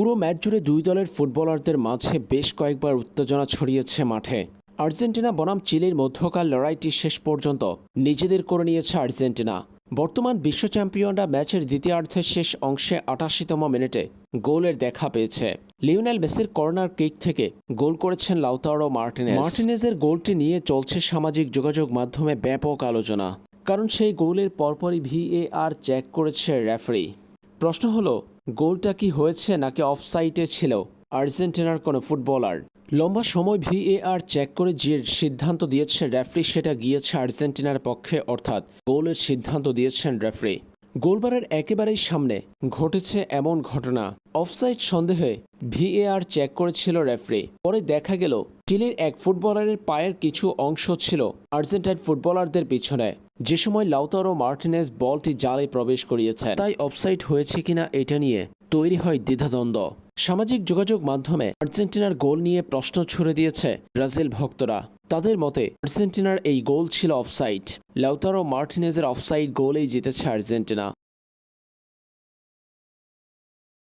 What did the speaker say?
পুরো ম্যাচ জুড়ে দুই দলের ফুটবলারদের মাঝে বেশ কয়েকবার উত্তেজনা ছড়িয়েছে মাঠে। আর্জেন্টিনা, বনাম চিলির মধ্যকার লড়াইটি শেষ পর্যন্ত নিজেদের করে নিয়েছে আর্জেন্টিনা। বর্তমান বিশ্ব চ্যাম্পিয়নরা ম্যাচের দ্বিতীয়ার্ধের শেষ অংশে আটাশিতম মিনিটে গোলের দেখা পেয়েছে। লিওনেল মেসির কর্নার কিক থেকে গোল করেছেন লাউতারো মার্টিনেজ মার্টিনেজের গোলটি নিয়ে চলছে সামাজিক যোগাযোগ মাধ্যমে ব্যাপক আলোচনা। কারণ সেই গোলের পরপরই ভিএআর চেক করেছে রেফারি। প্রশ্ন হলো, গোলটা কি হয়েছে নাকি অফসাইটে ছিল? আর্জেন্টিনার কোনো ফুটবলার। লম্বা সময় ভিএআর চেক করে যে সিদ্ধান্ত দিয়েছে রেফারি, সেটা গিয়েছে আর্জেন্টিনার পক্ষে, অর্থাৎ গোলের সিদ্ধান্ত দিয়েছেন রেফারি। গোলবারের একেবারেই সামনে ঘটেছে এমন ঘটনা। অফসাইড সন্দেহে ভিএআর চেক করেছিল রেফারি। পরে দেখা গেল চিলির এক ফুটবলারের পায়ের কিছু অংশ ছিল আর্জেন্টাইন ফুটবলারদের পিছনে। যে সময় লাউতারো মার্টিনেস বলটি জালে প্রবেশ করিয়েছে তাই অফসাইড হয়েছে কিনা এটা নিয়ে তৈরি হয় দ্বিধাদ্বন্দ্ব। সামাজিক যোগাযোগ মাধ্যমে আর্জেন্টিনার গোল নিয়ে প্রশ্ন ছুড়ে দিয়েছে ব্রাজিল ভক্তরা। তাদের মতে আর্জেন্টিনার এই গোল ছিল অফসাইড লাউতারো মার্টিনেজের অফসাইড গোলেই জিতেছে আর্জেন্টিনা।